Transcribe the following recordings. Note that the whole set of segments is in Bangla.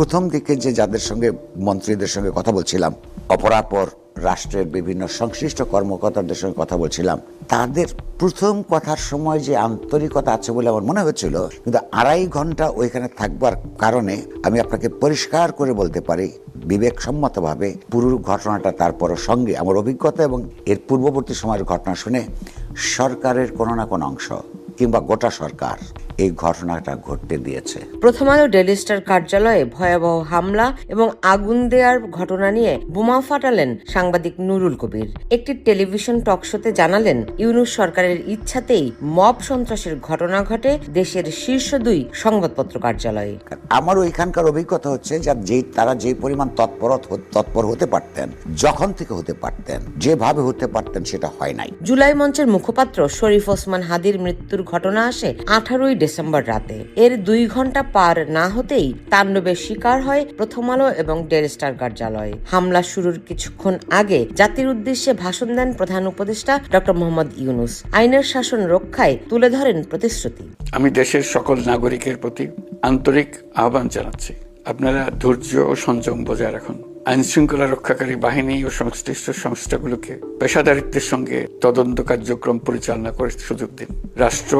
প্রথম দিকে যে যাদের সঙ্গে, মন্ত্রীদের সঙ্গে কথা বলছিলাম অপরাপর রাষ্ট্রের বিভিন্ন সংশ্লিষ্ট কর্মকর্তাদের সঙ্গে কথা বলছিলাম, তাদের প্রথম কথার সময় যে আন্তরিকতা আছে বলে আমার মনে হচ্ছিল, কিন্তু আড়াই ঘণ্টা ওইখানে থাকবার কারণে আমি আপনাকে পরিষ্কার করে বলতে পারি, বিবেকসম্মতভাবে পুরো ঘটনাটা তারপর সঙ্গে আমার অভিজ্ঞতা এবং এর পূর্ববর্তী সময়ের ঘটনা শুনে সরকারের কোনো না কোনো অংশ কিংবা গোটা সরকার এই ঘটনাটা ঘটতে দিয়েছে। প্রথম আলো ডেলি স্টার কার্যালয়ে ভয়াবহ হামলা এবং আগুন দেওয়ার ঘটনা নিয়ে বোমা ফাটালেন সাংবাদিক নুরুল কবির। একটি টেলিভিশন টকশোতে জানালেন ইউনুস সরকারের ইচ্ছাতেই মব সন্ত্রাসের ঘটনা ঘটে দেশের শীর্ষ দুই সংবাদপত্র কার্যালয়ে। আমার ওইখানকার অভিজ্ঞতা হচ্ছে যে তারা যে পরিমাণ তৎপর তৎপর হতে পারতেন যখন থেকে হতে পারতেন যেভাবে হতে পারতেন সেটা হয় নাই। জুলাই মঞ্চের মুখপাত্র শরীফ ওসমান হাদির মৃত্যুর ঘটনা আসে আঠারোই ডিসেম্বর রাতে। এর দুই ঘণ্টা পার না হতেই তাণ্ডবের শিকার হয় প্রথম আলো এবং ডেল স্টার কার্যালয়। হামলা শুরুর কিছুক্ষণ আগে জাতির উদ্দেশ্যে ভাষণ দেন প্রধান উপদেষ্টা ডক্টর মোহাম্মদ ইউনুস। আইনের শাসন রক্ষায় তুলে ধরেন প্রতিশ্রুতি। আমি দেশের সকল নাগরিকের প্রতি আন্তরিক আহ্বান জানাচ্ছি। আপনারা ধৈর্য ও সংযম বজায় রাখুন। আইন শৃঙ্খলা রক্ষাকারী বাহিনী ও সংশ্লিষ্ট সংস্থাগুলোকে পেশাদারিত্বের সঙ্গে তদন্ত কার্যক্রম পরিচালনা করে সুযোগ দিন। রাষ্ট্র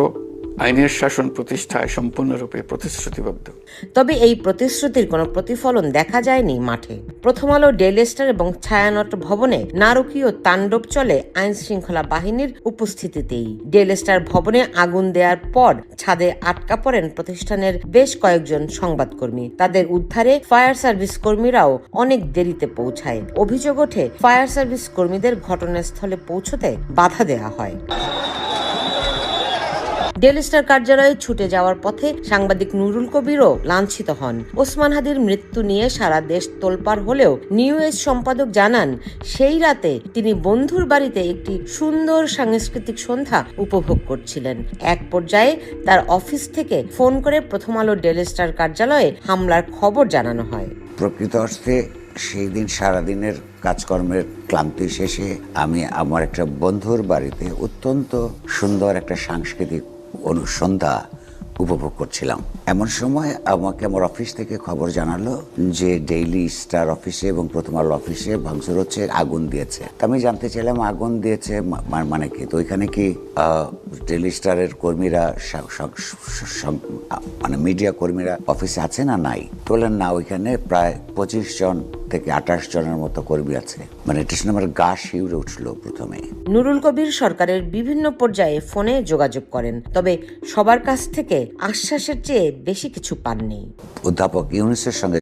আইনের শাসন প্রতিষ্ঠায় সম্পূর্ণরূপে প্রতিশ্রুতিবদ্ধ। তবে এই প্রতিশ্রুতির কোনো প্রতিফলন দেখা যায়নি মাঠে। প্রথম আলো ডেইলি স্টার এবং ছায়ানট ভবনে নারকীয় তাণ্ডব চলে আইন শৃঙ্খলা বাহিনীর উপস্থিতিতেই। ডেইলি স্টার ভবনে আগুন দেওয়ার পর ছাদে আটকা পড়েন প্রতিষ্ঠানের বেশ কয়েকজন সংবাদকর্মী। তাদের উদ্ধারে ফায়ার সার্ভিস কর্মীরাও অনেক দেরিতে পৌঁছায়। অভিযোগ ওঠে, ফায়ার সার্ভিস কর্মীদের ঘটনাস্থলে পৌঁছতে বাধা দেওয়া হয়। ডেলি স্টার কার্যালয়ে ছুটে যাওয়ার পথে সাংবাদিক নুরুল কবিরও লাঞ্ছিত হন। ওসমান হাদির মৃত্যু নিয়ে সারা দেশ তোলপাড় হলেও নিউ এজ সম্পাদক জানান, সেই রাতে তিনি বন্ধুর বাড়িতে একটি সুন্দর সাংস্কৃতিক সন্ধ্যা উপভোগ করছিলেন। এক পর্যায়ে তার অফিস থেকে ফোন করে প্রথম আলো ডেলি স্টার কার্যালয়ে হামলার খবর জানানো হয়। প্রকৃত অর্থে সেই দিন সারাদিনের কাজকর্মের ক্লান্তি শেষে আমি আমার একটা বন্ধুর বাড়িতে অত্যন্ত সুন্দর একটা সাংস্কৃতিক অনুসন্ধ্যা উপভোগ করছিলাম। এমন সময় আমাকে আমার অফিস থেকে খবর জানালো যে ডেইলি স্টার অফিসে এবং প্রথম আলো অফিসে ভাঙচুর হচ্ছে, আগুন দিয়েছে। আমি জানতে চাইলাম, আগুন দিয়েছে মানে কি? তো ওইখানে কি ডেইলি স্টারের কর্মীরা মানে মিডিয়া কর্মীরা অফিসে আছে না নাই? বললেন, না, ওইখানে প্রায় পঁচিশ জন থেকে আঠাশ জনের মতো কর্মী আছে। মানে এটা শুনে আমার গা শিউরে উঠল প্রথমে। নুরুল কবির সরকারের বিভিন্ন পর্যায়ে ফোনে যোগাযোগ করেন তবে সবার কাছ থেকে আশ্বাসের চেয়ে বেশি কিছু পাননি। অধ্যাপক ইউনুসের সঙ্গে